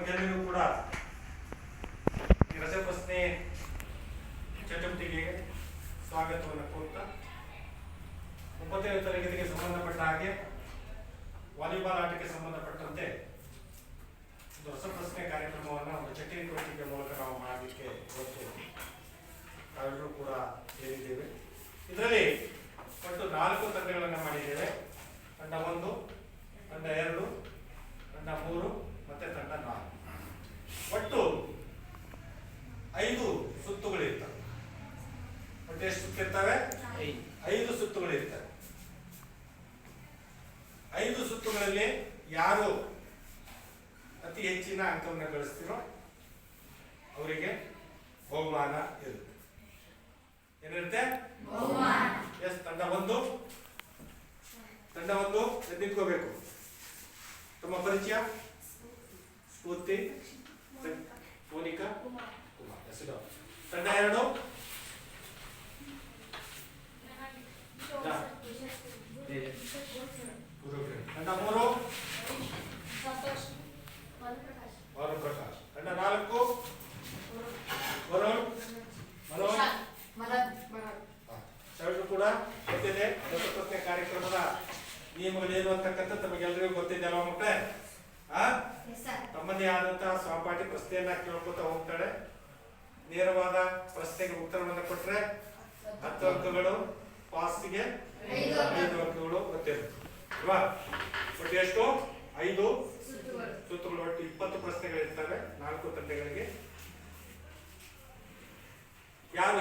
ತಮಗೆಲ್ಲರಿಗೂ ಕೂಡ ಈ ರಸಪ್ರಶ್ನೆ ಚಟುವಟಿಕೆಗೆ ಸ್ವಾಗತವನ್ನು ಕೋರ್ತಾ ಒಂಬತ್ತನೇ ತರಗತಿಗೆ ಸಂಬಂಧಪಟ್ಟ ಹಾಗೆ ವಾಲಿಬಾಲ್ ಆಟಕ್ಕೆ ಸಂಬಂಧಪಟ್ಟಂತೆ ಒಂದು ರಸಪ್ರಶ್ನೆ ಕಾರ್ಯಕ್ರಮವನ್ನು, ಒಂದು ಚಟುವಟಿಕೆ ಮೂಲಕ ನಾವು ಮಾಡಲಿಕ್ಕೆ ಇವತ್ತು ಎಲ್ಲರೂ ಕೂಡ ಸೇರಿದ್ದೇವೆ. ಇದರಲ್ಲಿ ಒಟ್ಟು ನಾಲ್ಕು ತಂಡಗಳನ್ನು ಮಾಡಿದ್ದೇವೆ. ತಂಡ ಒಂದು, ತಂಡ ಎರಡು, ತಂಡ ಮೂರು ಮತ್ತೆ ತಂಡ ನಾಲ್ಕು. ಒಟ್ಟು ಐದು ಸುತ್ತುಗಳಿರ್ತವೆ. ಒಟ್ಟು ಎಷ್ಟು ಸುತ್ತಿರ್ತವೆ Kang Muro? 100.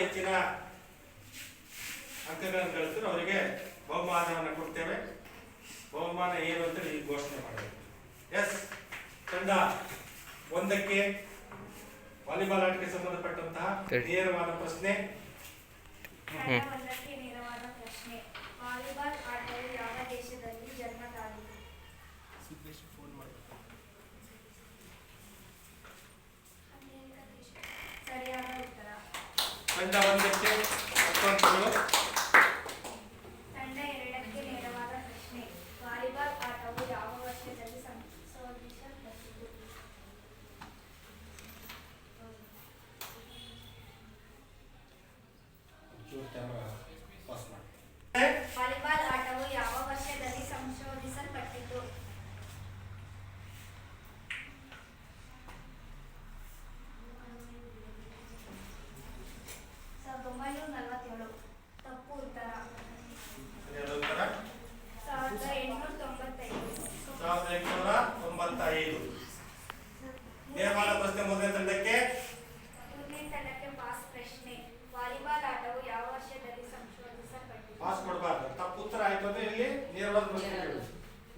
ಹೆಚ್ಚಿನ ಅಂಕಗಳನ್ನು ಗಳಿಸಿದ್ರೆ ಅವರಿಗೆ ಬಹುಮಾನವನ್ನು ಕೊಡ್ತೇವೆ. ಬಹುಮಾನ ಏನು ಅಂತ ನೀವು ಘೋಷಣೆ ಮಾಡಬೇಕು. ಎಸ್ ತಂಡ ಒಂದಕ್ಕೆ ವಾಲಿಬಾಲ್ ಆಟಕ್ಕೆ ಸಂಬಂಧಪಟ್ಟಂತಹ. ನೇರವಾದ ಪ್ರಶ್ನೆ. ನೇರವಾದ ಪ್ರಶ್ನೆ. ವಾಲಿಬಾಲ್ ಆಟವು ಯಾವ ದೇಶದಲ್ಲಿ ಜನ್ಮ ತಾಳಿತು ಅಮೆರಿಕ ದೇಶ. ಸರಿಯಾದ ಉತ್ತರ ತಂಡ ಒಂದಕ್ಕೆ ಹತ್ತು ಅಂಕಗಳು ತಂಡ ಎರಡಕ್ಕೆ ನೇರವಾದ ಪ್ರಶ್ನೆ ವಾಲಿಬಾಲ್ ಆಟವು ಯಾವ ವರ್ಷದಲ್ಲಿ ಸಂಶೋಧಿಸಲ್ಪಟ್ಟಿತು ಒಂಚೂರು ಕ್ಯಾಮರಾ ಪಾಸ್ ಮಾಡಿ ವಾಲಿಬಾಲ್ ಆಟವು ಯಾವ ವರ್ಷದಲ್ಲಿ ಸಂಶೋಧಿಸಲ್ಪಟ್ಟಿತು ಸಾವಿರದ ಒಂಬೈನೂರ ನಲವತ್ತೇಳು ತಪ್ಪು ಉತ್ತರ ಸರಿಯಾದ ಉತ್ತರ ಸಾವಿರದ ಎಂಟುನೂರ ತೊಂಬತ್ತೈದು ಸಾವಿರದ ಎಂಟುನೂರ ತೊಂಬತ್ತೈದು ನೇರವಾದ ಪ್ರಶ್ನೆ ಮೊದಲನೇ ತಂಡಕ್ಕೆ ಮೂರನೇ ತಂಡಕ್ಕೆ ಪಾಸ್ ಪ್ರಶ್ನೆ ವಾಲಿಬಾಲ್ ಆಟವು ಯಾವ ವರ್ಷದಲ್ಲಿ ಸಂಶೋಧಿಸಲ್ಪಟ್ಟಿತು ಪಾಸ್ ಕೊಡಬಾರ್ದು ತಪ್ಪು ಉತ್ತರ ಆಯ್ತು ಅಂದ್ರೆ ಇಲ್ಲಿ ನೇರವಾದ ಪ್ರಶ್ನೆ ಕೇಳು.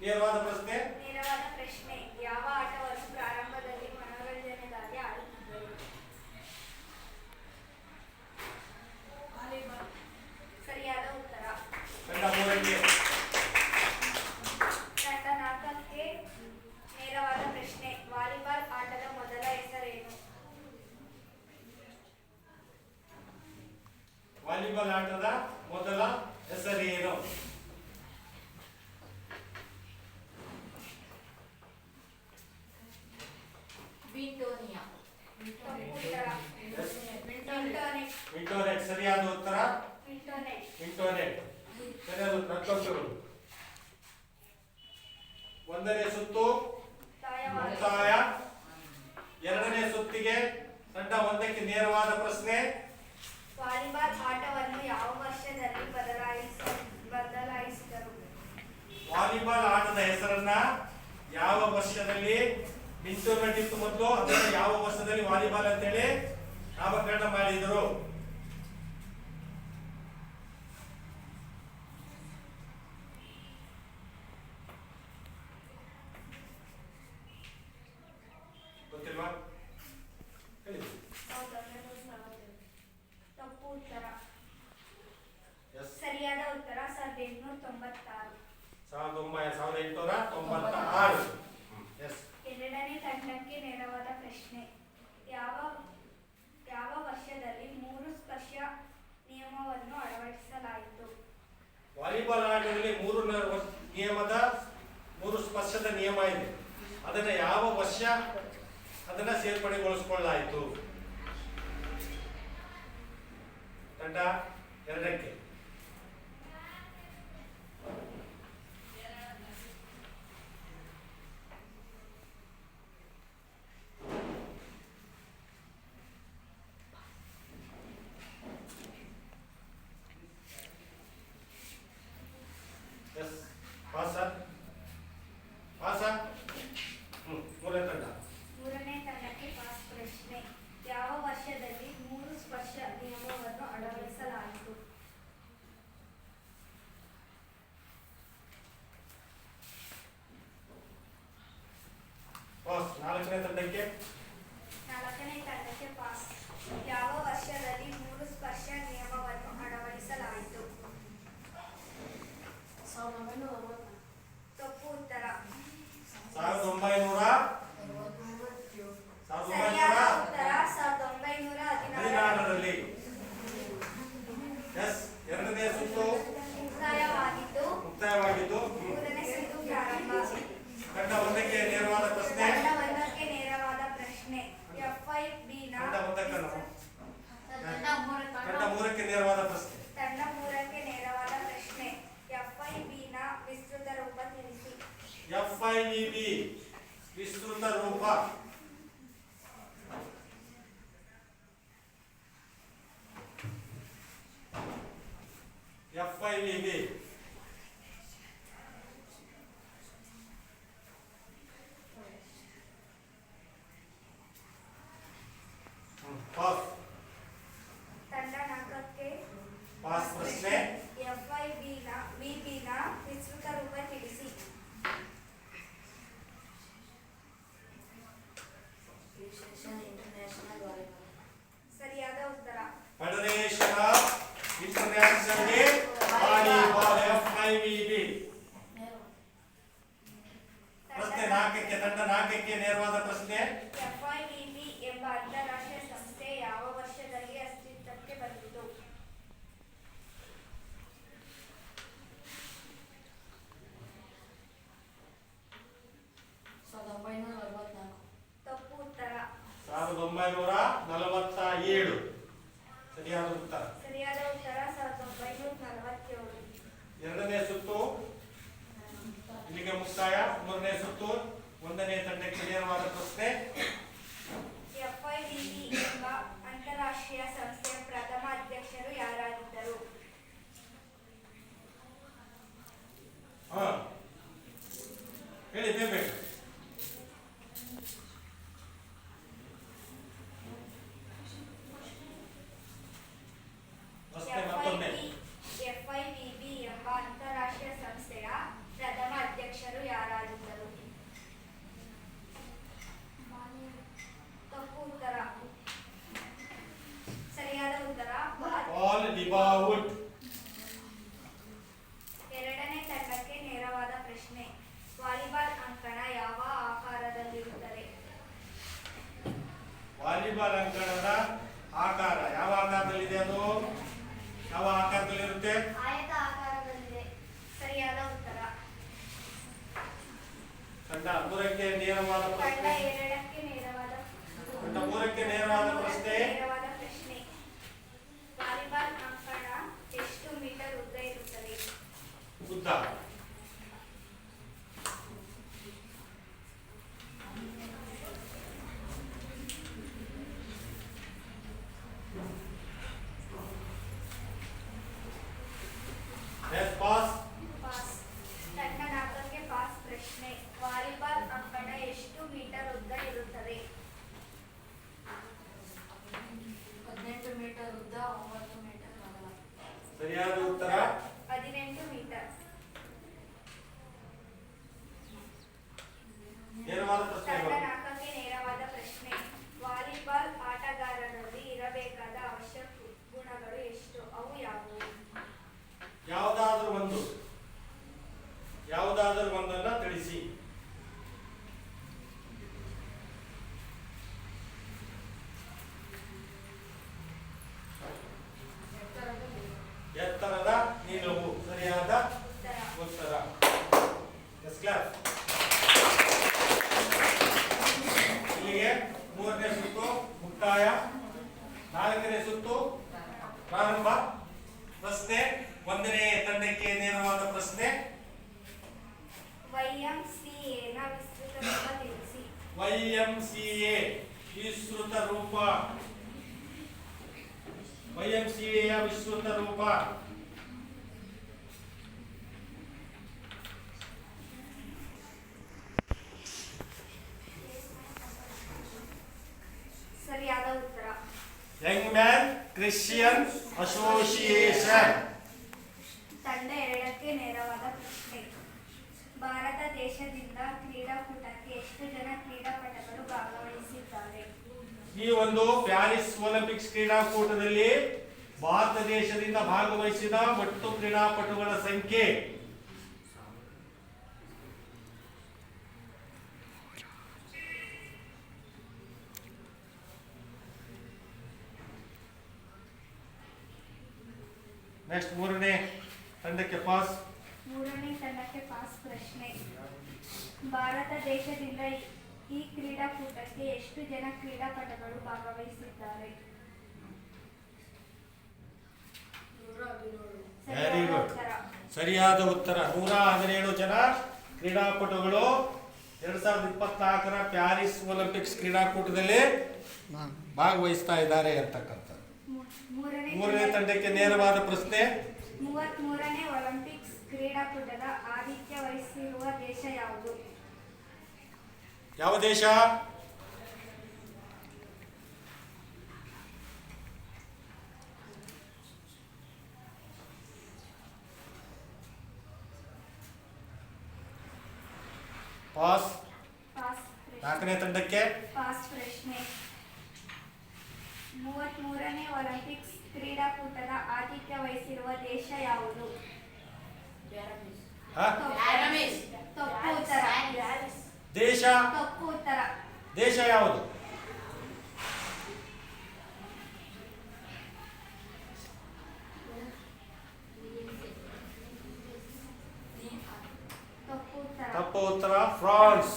ನೇರವಾದ ಪ್ರಶ್ನೆ ನೇರವಾದ ಪ್ರಶ್ನೆ ಯಾವ ಆಟವನ್ನು ಪ್ರಾರಂಭದಲ್ಲಿ ಮನೋರಂಜನೆಗಾಗಿ ಆಡುತ್ತಿದ್ದರು ಸರಿಯಾದ ಉತ್ತರ ತಂಡ ಮೂರಕ್ಕೆ ತಂಡ ನಾಲ್ಕಕ್ಕೆ ನೇರವಾದ ಪ್ರಶ್ನೆ ವಾಲಿಬಾಲ್ ಆಟದ ಮೊದಲ ಹೆಸರೇನು ವಾಲಿಬಾಲ್ ಆಟದ ಮೊದಲ ಹೆಸರೇನು ವಿಂಟೋನೆಟ್ ಸರಿಯಾದ ಉತ್ತರ? ವಿಂಟೋನೆಟ್ ಸರಿಯಾದ ಉತ್ತರ ಒಂದನೇ ಸುತ್ತು ಮುಕ್ತಾಯ. ಎರಡನೇ ಸುತ್ತಿಗೆ ತಂಡ ಒಂದಕ್ಕೆ ನೇರವಾದ ಪ್ರಶ್ನೆ. ವಾಲಿಬಾಲ್ ಆಟವನ್ನು ಯಾವ ವರ್ಷದಲ್ಲಿ ಬದಲಾಯಿಸ, ಬದಲಾಯಿಸಿದರು? ವಾಲಿಬಾಲ್ ಆಟದ ಹೆಸರನ್ನ ಯಾವ ವರ್ಷದಲ್ಲಿ ಇಂಟರ್ನೆಟ್ ಇತ್ತು ಮೊದಲು ಅದನ್ನು ಯಾವ ವರ್ಷದಲ್ಲಿ ವಾಲಿಬಾಲ್ ಅಂತೇಳಿ ನಾಮಕರಣ ಮಾಡಿದರು? ಸಾವಿರದ ಎಂಟುನೂರ ತೊಂಬತ್ತ ಆರು ಎರಡನೇ ತಂಡಕ್ಕೆ ನೆರವಾದ ಪ್ರಶ್ನೆ. ಯಾವ ಯಾವ ವರ್ಷದಲ್ಲಿ ಮೂರು ಸ್ಪರ್ಶ ನಿಯಮವನ್ನು ಅಳವಡಿಸಲಾಯಿತು? ವಾಲಿಬಾಲ್ ಆಟದಲ್ಲಿ ಮೂರು ನಿಯಮದ ಮೂರು ಸ್ಪರ್ಶದ ನಿಯಮ ಇದೆ. ಅದನ್ನು ಯಾವ ವರ್ಷ ಅದನ್ನು ಸೇರ್ಪಡೆಗೊಳಿಸಿಕೊಳ್ಳಲಾಯಿತು? ತಂಡ ಎರಡಕ್ಕೆ. Hasan 人民 ನಿಖರವಾದ ಪ್ರಶ್ನೆ. ಎಫ್ಐವಿಬಿ ಎಂಬ ಅಂತಾರಾಷ್ಟ್ರೀಯ ಸಂಸ್ಥೆ ಯಾವ ವರ್ಷದಲ್ಲಿ ಅಸ್ತಿತ್ವಕ್ಕೆ ಬಂದಿತು? ತಪ್ಪು ಉತ್ತರ ಸಾವಿರದ ಒಂಬೈನೂರ ನಲವತ್ತ ಏಳು. ಸರಿಯಾದ ಉತ್ತರ? ಸರಿಯಾದ ಉತ್ತರ ಸಾವಿರದ ಒಂಬೈನೂರ ನಲವತ್ತೇಳು. ಎರಡನೇ ಸುತ್ತು? ಇಲ್ಲಿಗೆ ಮುಕ್ತಾಯ. ಮೂರನೇ ಸುತ್ತು? ಒಂದನೇ ತಂಡಕ್ಕೆ ನೇರವಾದ ಪ್ರಶ್ನೆ ಎಫ್ಐಡಿಬಿ ಎಂಬ ಅಂತಾರಾಷ್ಟ್ರೀಯ ಸಂಸ್ಥೆ ಪ್ರಥಮ Guarancana ಯಾರಾದರೂ ಬಂದ ವಿಸ್ತೃತ ರೂಪ ವೈ ಎಂ ಸಿ ಎಯ ವಿಸ್ತೃತ ರೂಪ ಸರಿಯಾದ ಉತ್ತರ ಯಂಗ್ ಮ್ಯಾನ್ ಕ್ರಿಶ್ಚಿಯನ್ ಅಸೋಸಿಯೇಷನ್ ತಂಡ ಎರಡಕ್ಕೆ ನೇರವಾದ ಪ್ರಶ್ನೆ ಭಾರತ ದೇಶದಿಂದ ಕ್ರೀಡಾಕೂಟಕ್ಕೆ ಎಷ್ಟು ಜನ ಕ್ರೀಡಾಪಟುಗಳು ಭಾಗವಹಿಸಿದ್ದಾರೆ ಈ ಒಂದು ಪ್ಯಾರಿಸ್ ಒಲಿಂಪಿಕ್ಸ್ ಕ್ರೀಡಾಕೂಟದಲ್ಲಿ ಭಾರತ ದೇಶದಿಂದ ಭಾಗವಹಿಸಿದ ಒಟ್ಟು ಕ್ರೀಡಾಪಟುಗಳ ಸಂಖ್ಯೆ ನೆಕ್ಸ್ಟ್ ಮೂರನೇ ತಂಡಕ್ಕೆ ಪಾಸ್. ಮೂರನೇ ತಂಡಕ್ಕೆ ಪಾಸ್ ಪ್ರಶ್ನೆ. ಭಾರತ ದೇಶದಿಂದ ಈ- ಕ್ರೀಡಾಕೂಟಕ್ಕೆ ಎಷ್ಟು ಜನ ಕ್ರೀಡಾಪಟುಗಳು ಭಾಗವಹಿಸಿದ್ದಾರೆ? ನೂರ ಹದಿನೇಳು. ಸರಿಯಾದ ಉತ್ತರ. ನೂರ ಹದಿನೇಳು ಜನ ಕ್ರೀಡಾಪಟುಗಳು. ಎರಡ್ ಸಾವಿರದ ಇಪ್ಪತ್ನಾಲ್ಕರ ಪ್ಯಾರಿಸ್ ಒಲಿಂಪಿಕ್ಸ್ ಕ್ರೀಡಾಕೂಟದಲ್ಲಿ ಭಾಗವಹಿಸ್ತಾ ಇದ್ದಾರೆ ಅಂತಕ್ಕಂಥದ್ದು. ಮೂರನೇ ಮೂರನೇ ತಂಡ- ತಂಡಕ್ಕೆ ನೇರವಾದ ಪ್ರಶ್ನೆ. ಮೂವತ್ಮೂರನೇ ಒಲಿಂಪಿಕ್ಸ್ ಕ್ರೀಡಾಕೂಟದ ಆತಿಥ್ಯ ವಹಿಸಿರುವ ದೇಶ ಯಾವುದು? ಯಾವ ದೇಶ? ಪಾಸ್. ನಾಲ್ಕನೇ ತಂಡಕ್ಕೆ. ಪಾಸ್ ಪ್ರಶ್ನೆ. ಮೂವತ್ಮೂರನೇ ಒಲಿಂಪಿಕ್ಸ್ ಕ್ರೀಡಾಕೂಟದ ಆತಿಥ್ಯ ವಹಿಸಿರುವ ದೇಶ ಯಾವುದು ಪ್ಯಾರಮಿಸ್ ಹಾ? ಪ್ಯಾರಮಿಸ್ ತಪ್ಪು ಉತ್ತರ ದೇಶ ತಪ್ಪು ಉತ್ತರ ದೇಶ ಯಾವುದು? ತಪ್ಪು ಉತ್ತರ ತಪ್ಪು ಉತ್ತರ ಫ್ರಾನ್ಸ್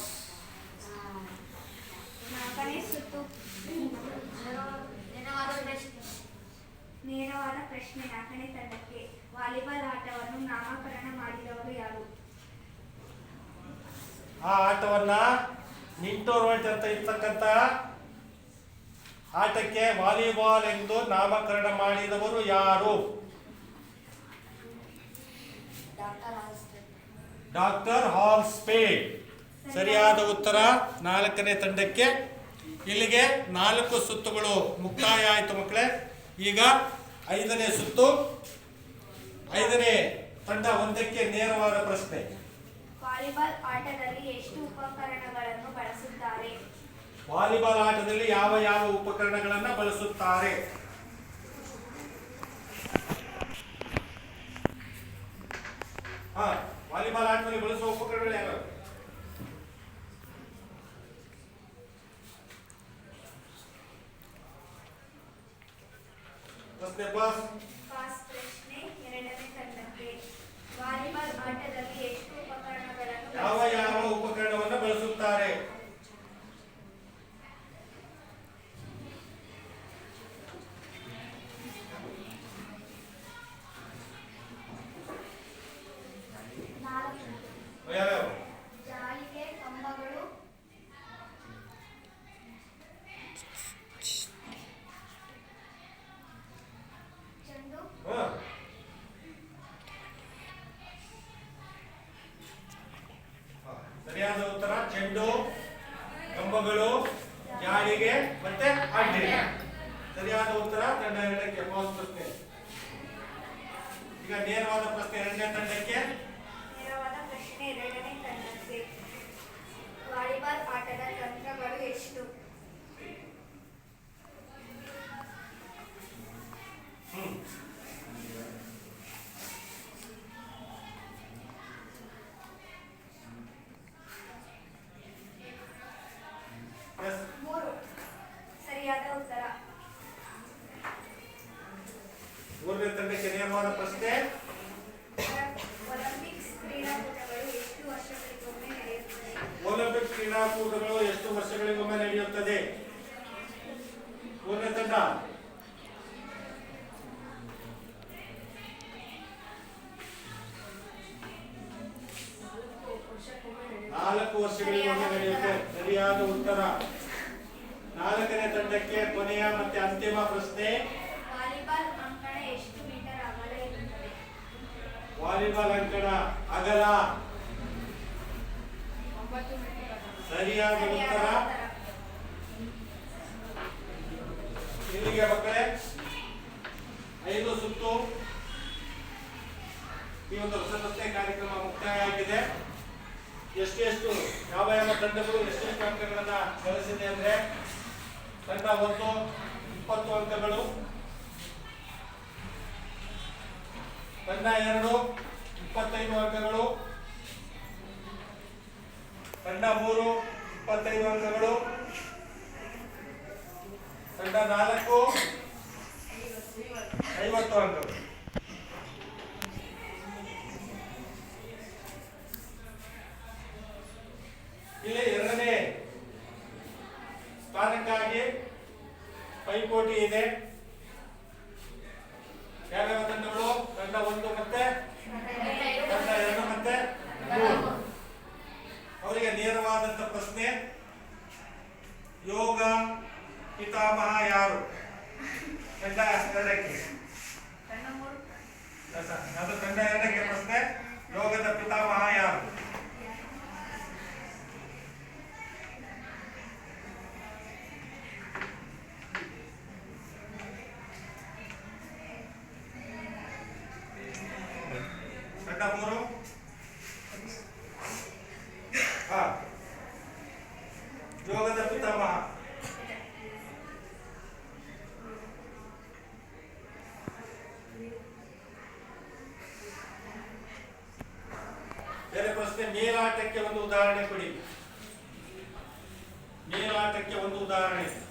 ನಾಲ್ಕನೇ ಸುತ್ತು. ಧನ್ಯವಾದ ಪ್ರಶ್ನೆ. ನೇರವಾದ ಪ್ರಶ್ನೆ ನಾಲ್ಕನೇ ತಂಡಕ್ಕೆ ವಾಲಿಬಾಲ್ ಆಟವನ್ನು ನಾಮಕರಣ ಮಾಡಿದವರು ಯಾರು ಆ ಆಟವನ್ನ ವರ್ಲ್ಡ್ ಅಂತ ಇರ್ತಕ್ಕಂಥ ಆಟಕ್ಕೆ ವಾಲಿಬಾಲ್ ಎಂದು ನಾಮಕರಣ ಮಾಡಿದವರು ಯಾರು? ಡಾಕ್ಟರ್ ಹಾಲ್ ಸ್ಪೇಡ್ ಸರಿಯಾದ ಉತ್ತರ ನಾಲ್ಕನೇ ತಂಡಕ್ಕೆ. ಇಲ್ಲಿಗೆ ನಾಲ್ಕು ಸುತ್ತುಗಳು ಮುಕ್ತಾಯ ಆಯಿತು ಮಕ್ಕಳೇ. ಈಗ ಐದನೇ ಸುತ್ತು. ಐದನೇ ತಂಡ ಒಂದಕ್ಕೆ ನೇರವಾದ ಪ್ರಶ್ನೆ. ವಾಲಿಬಾಲ್ ಆಟದಲ್ಲಿ ಎಷ್ಟು ಉಪಕರಣಗಳನ್ನು ಬಳಸುತ್ತಾರೆ? ವಾಲಿಬಾಲ್ ಆಟದಲ್ಲಿ ಯಾವ ಯಾವ ಉಪಕರಣಗಳನ್ನು ಬಳಸುತ್ತಾರೆ? ಹಾ ವಾಲಿಬಾಲ್ ಆಟದಲ್ಲಿ ಬಳಸುವ ಉಪಕರಣಗಳು ಯಾವ್ಯಾವ? ಪ್ರಶ್ನೆ ಪಾಸ್ ಪ್ರಶ್ನೆ ಎರಡನೇ ತಂಡಕ್ಕೆ. ವಾಲಿಬಾಲ್ ಯಾವ ಯಾವ ಬಳಸುತ್ತಾರೆ? ಉಪಕರಣವನ್ನ ಬಳಸುತ್ತಾರೆ ನಾಲ್ಕು ಯಾವ್ಯಾವ ಉತ್ತರ, ಚೆಂಡು, ಕಂಬಗಳು ಜಾಳಿಗೆ ಮತ್ತೆ ಅಡ್ಡಿ. ಸರಿಯಾದ ಉತ್ತರ, ತಂಡ ಎರಡಕ್ಕೆ ಪ್ರಶ್ನೆ. ಈಗ ನೇರವಾದ ಪ್ರಶ್ನೆ, ಎರಡನೇ ತಂಡಕ್ಕೆ. ನಾಲ್ಕು ವರ್ಷಗಳಿಗೊಮ್ಮೆ ನಡೆಯುತ್ತೆ. ಸರಿಯಾದ ಉತ್ತರ. ನಾಲ್ಕನೇ ತಂಡಕ್ಕೆ ಕೊನೆಯ ಮತ್ತೆ ಅಂತಿಮ ಪ್ರಶ್ನೆ. ವಾಲಿಬಾಲ್ ಅಂಕಣ ಅಗಲ ಸರಿಯಾದ ಉತ್ತರ. ಇಲ್ಲಿಗೆ ಮಕ್ಕಳೇ? ಐದು ಸುತ್ತು. ಈ ಒಂದು ರಸಪ್ರಶ್ನೆ ಕಾರ್ಯಕ್ರಮ ಮುಕ್ತಾಯ ಆಗಿದೆ. ಎಷ್ಟೆಷ್ಟು ಯಾವ ಯಾವ ತಂಡಗಳು ಎಷ್ಟೆಷ್ಟು ಅಂಕಗಳನ್ನು ಗಳಿಸಿದೆ ಅಂದರೆ ತಂಡ ಒಂದು ಇಪ್ಪತ್ತು ಅಂಕಗಳು, ತಂಡ ಎರಡು ಇಪ್ಪತ್ತೈದು ಅಂಕಗಳು, ತಂಡ ಮೂರು ಇಪ್ಪತ್ತೈದು ಅಂಕಗಳು, ತಂಡ ನಾಲ್ಕು ಐವತ್ತು ಅಂಕಗಳು. ಇಲ್ಲಿ ಎರಡನೇ ಸ್ಥಾನಕ್ಕಾಗಿ ಪೈಪೋಟಿ ಇದೆ. Hum.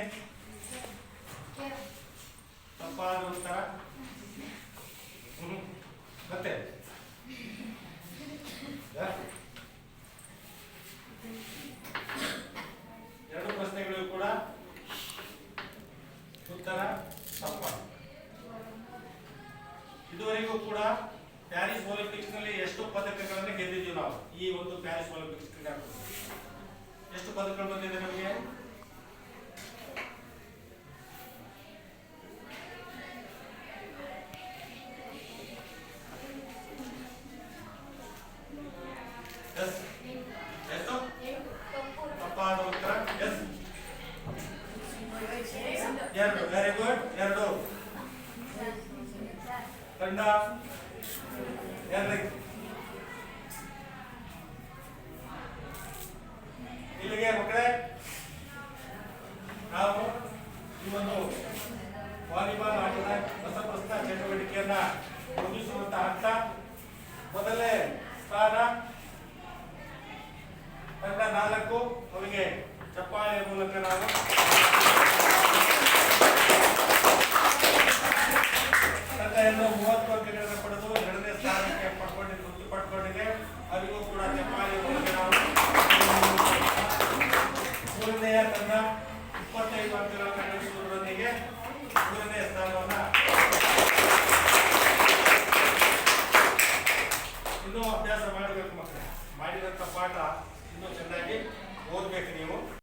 time. Quero. Está parado onde está? Uhum. Batendo.